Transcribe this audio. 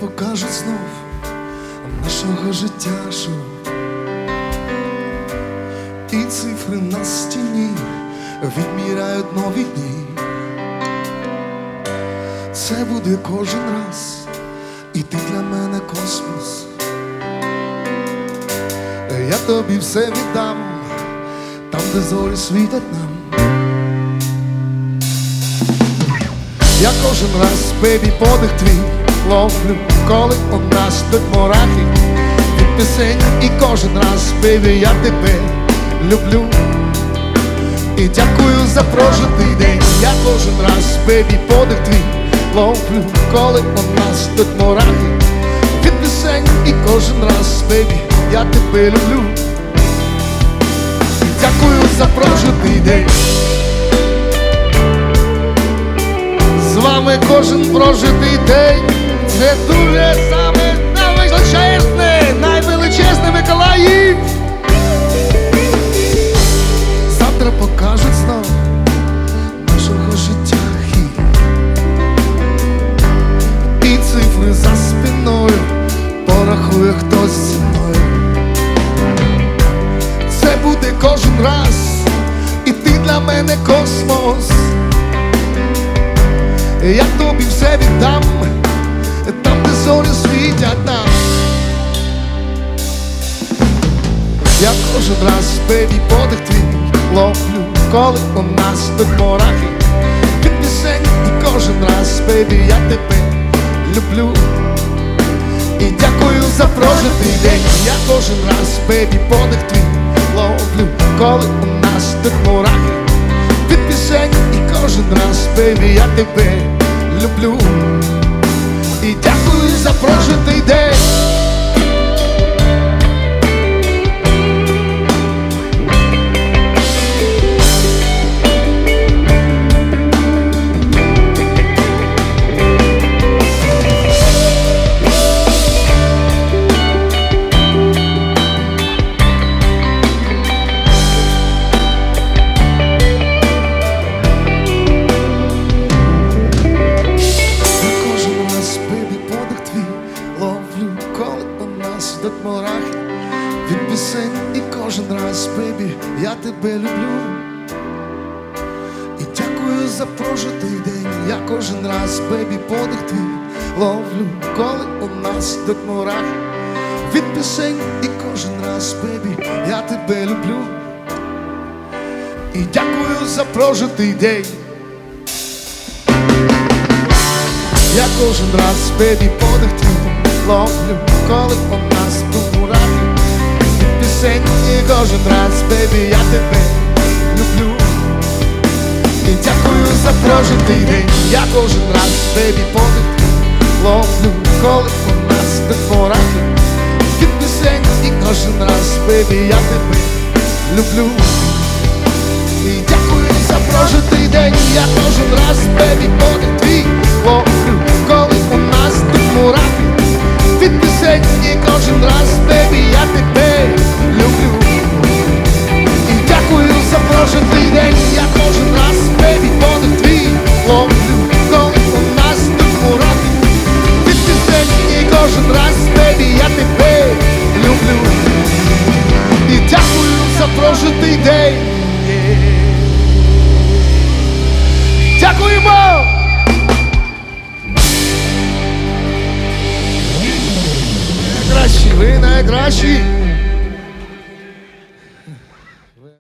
покажуть знов нашого життя шоу. І цифри на стіні відміряють нові дні. Це буде кожен раз, і ти для мене космос. Я тобі все віддам, там, де зорі світять нам. Я кожен раз, бебі, подих твій ловлю, коли у нас тут мурахи від пісень, і кожен раз, бебі, я тебе люблю. І дякую за прожитий день. Я кожен раз, бебі, подих твій ловлю, коли у нас тут мурахи від пісень, і кожен раз, бебі, я тебе люблю. І дякую за прожитий день. З вами кожен прожитий день. Це дуже саме найвеличезне, найвеличезне Миколаїв. Завтра покажуть знов нашого життя хід. І цифри за спиною порахує хтось зі мною. Це буде кожен раз, і ти для мене космос. Я тобі все віддам, зорі світять нам. Я кожен раз, бебі, подих твій ловлю, коли у нас тут мурахи від пісень, і кожен раз, бебі, я тебе люблю. І дякую за прожитий день. Я кожен раз, бебі, подих твій ловлю, коли у нас тут мурахи від пісень, і кожен раз, бебі, я тебе люблю. І дякую за прожитий день. Від пісень, і кожен раз, бебі, я тебе люблю. І дякую за прожитий день. Я кожен раз, бебі, подих твій ловлю, коли у нас до мурахи від пісень, і кожен раз, бебі, я тебе люблю. І дякую за прожитий день. Я кожен раз бебі подих твій ловлю, коли у нас мурахи від пісень, і кожен раз, бебі, я тебе люблю. І дякую за прожитий день. Я кожен раз, бебі, подих ловлю, коли у нас тут мурахи від пісень, і кожен раз, бебі, я тебе люблю. І дякую за прожитий день, я кожен раз бебі подих твій ловлю, прожитий день. Дякуємо! Найкращі, ви найкращі!